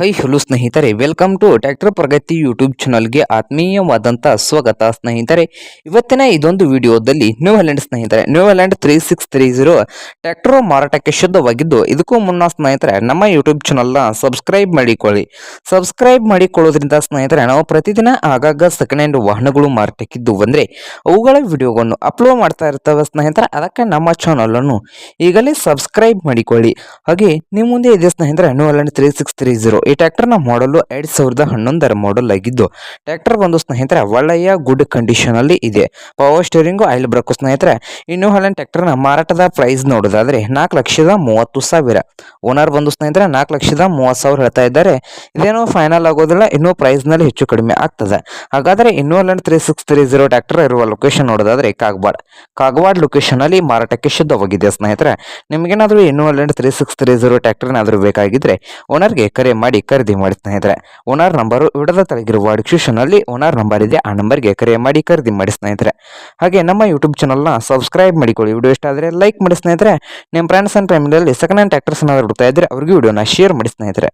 High hello ಸ್ನೇಹಿತರೆ. Welcome to tractor Pragati YouTube ಚಾನಲ್ಗೆ ಆತ್ಮೀಯವಾದಂಥ ಸ್ವಾಗತ ಸ್ನೇಹಿತರೆ. ಇವತ್ತಿನ ಇದೊಂದು ವಿಡಿಯೋದಲ್ಲಿ ನ್ಯೂ ಹ್ಯಾಲೆಂಡ್ ಸ್ನೇಹಿತರೆ. New Holland three six three zero tractor ಮಾರಾಟಕ್ಕೆ ಶುದ್ಧವಾಗಿದ್ದು, ಇದಕ್ಕೂ ಮುನ್ನ ಸ್ನೇಹಿತರೆ, ನಮ್ಮ ಯೂಟ್ಯೂಬ್ ಚಾನಲ್ನ ಸಬ್ಸ್ಕ್ರೈಬ್ ಮಾಡಿಕೊಳ್ಳಿ. ಸಬ್ಸ್ಕ್ರೈಬ್ ಮಾಡಿಕೊಳ್ಳೋದ್ರಿಂದ ಸ್ನೇಹಿತರೆ, ನಾವು ಪ್ರತಿದಿನ ಆಗಾಗ ಸೆಕೆಂಡ್ ಹ್ಯಾಂಡ್ ವಾಹನಗಳು ಮಾರಾಟಕ್ಕಿದ್ದು ಅಂದರೆ ಅವುಗಳ ವಿಡಿಯೋಗಳನ್ನು ಅಪ್ಲೋಡ್ ಮಾಡ್ತಾ ಇರ್ತವೆ ಸ್ನೇಹಿತರೆ. ಅದಕ್ಕೆ ನಮ್ಮ ಚಾನಲನ್ನು ಈಗಲೇ ಸಬ್ಸ್ಕ್ರೈಬ್ ಮಾಡಿಕೊಳ್ಳಿ. ಹಾಗೆ ನಿಮ್ಮ ಮುಂದೆ ಇದೆ ಸ್ನೇಹಿತರೆ New Holland three six three zero ಈ ಟ್ರ್ಯಾಕ್ಟರ್ನ ಮಾಡಲು ಎರಡು ಸಾವಿರದ ಹನ್ನೊಂದರ ಮಾಡಲ್ ಆಗಿದ್ದು ಟ್ಯಾಕ್ಟರ್ ಒಂದು ಸ್ನೇಹಿತರೆ ಒಳ್ಳೆಯ ಗುಡ್ ಕಂಡೀಷನ್ ಅಲ್ಲಿ ಇದೆ. ಪವರ್ ಸ್ಟೇರಿಂಗು ಆಯಿಲ್ ಬ್ರೇಕು ಸ್ನೇಹಿತರೆ, ಇನ್ನು ಹಲನ್ ಟ್ರ್ಯಾಕ್ಟರ್ನ ಮಾರಾಟದ ಪ್ರೈಸ್ ನೋಡೋದಾದ್ರೆ ನಾಲ್ಕು ಲಕ್ಷದ ಮೂವತ್ತು ಸಾವಿರ. ಓನರ್ ಬಂದು ಸ್ನೇಹಿತರೆ, ನಾಲ್ಕು ಲಕ್ಷದ ಮೂವತ್ತು ಸಾವಿರ ಹೇಳ್ತಾ ಇದ್ದಾರೆ. ಇದೇನೋ ಫೈನಲ್ ಆಗೋದಿಲ್ಲ, ಇನ್ನೂ ಪ್ರೈಸ್ನಲ್ಲಿ ನಲ್ಲಿ ಹೆಚ್ಚು ಕಡಿಮೆ ಆಗ್ತದೆ. ಹಾಗಾದ್ರೆ ಇನ್ನೂ Holland three six three zero tractor ಇರುವ ಲೊಕೇಶನ್ ನೋಡೋದಾದ್ರೆ ಕಾಗವಾಡ್. ಕಾಗವಾಡ್ ಲೊಕೇಶನ್ ಅಲ್ಲಿ ಮಾರಾಟಕ್ಕೆ ಶುದ್ಧವಾಗಿದೆ ಸ್ನೇಹಿತರೆ. ನಿಮಗೇನಾದರೂ ಇನ್ನೂ Holland three six three zero tractor ಬೇಕಾಗಿದ್ರೆ ಓನರ್ಗೆ ಕರೆ ಮಾಡಿ. ಖರೀದಿ ಮಾಡಿ ಸ್ನೇಹಿತರೆ, ಓನರ್ ನಂಬರು ವಿಡದ ತಲೆಗಿರುವ ಡಿಸ್ಕ್ರಿಪ್ಷನಲ್ಲಿ ಓನರ್ ನಂಬರ್ ಇದೆ, ಆ ನಂಬರ್ಗೆ ಕರೆ ಮಾಡಿ ಖರೀದಿ ಮಾಡಿ ಸ್ನೇಹಿತರೆ. ಹಾಗೆ ನಮ್ಮ ಯೂಟ್ಯೂಬ್ ಚಾನಲ್ನ ಸಬ್ಸ್ಕ್ರೈಬ್ ಮಾಡಿಕೊಳ್ಳಿ. ವಿಡಿಯೋ ಇಷ್ಟ ಆದರೆ ಲೈಕ್ ಮಾಡಿ ಸ್ನೇಹಿತರೆ. ನಿಮ್ಮ ಫ್ರೆಂಡ್ಸ್ ಆ್ಯಂಡ್ ಫ್ಯಾಮಿಲಿಯಲ್ಲಿ ಸೆಕೆಂಡ್ ಹ್ಯಾಂಡ್ ಟ್ಯಾಕ್ಟರ್ಸ್ ಏನಾದ್ರು ಹುಡುಕ್ತಾ ಇದ್ದರೆ ಅವ್ರಿಗೆ ವಿಡಿಯೋನ ಶೇರ್ ಮಾಡಿ ಸ್ನೇಹಿತರೆ.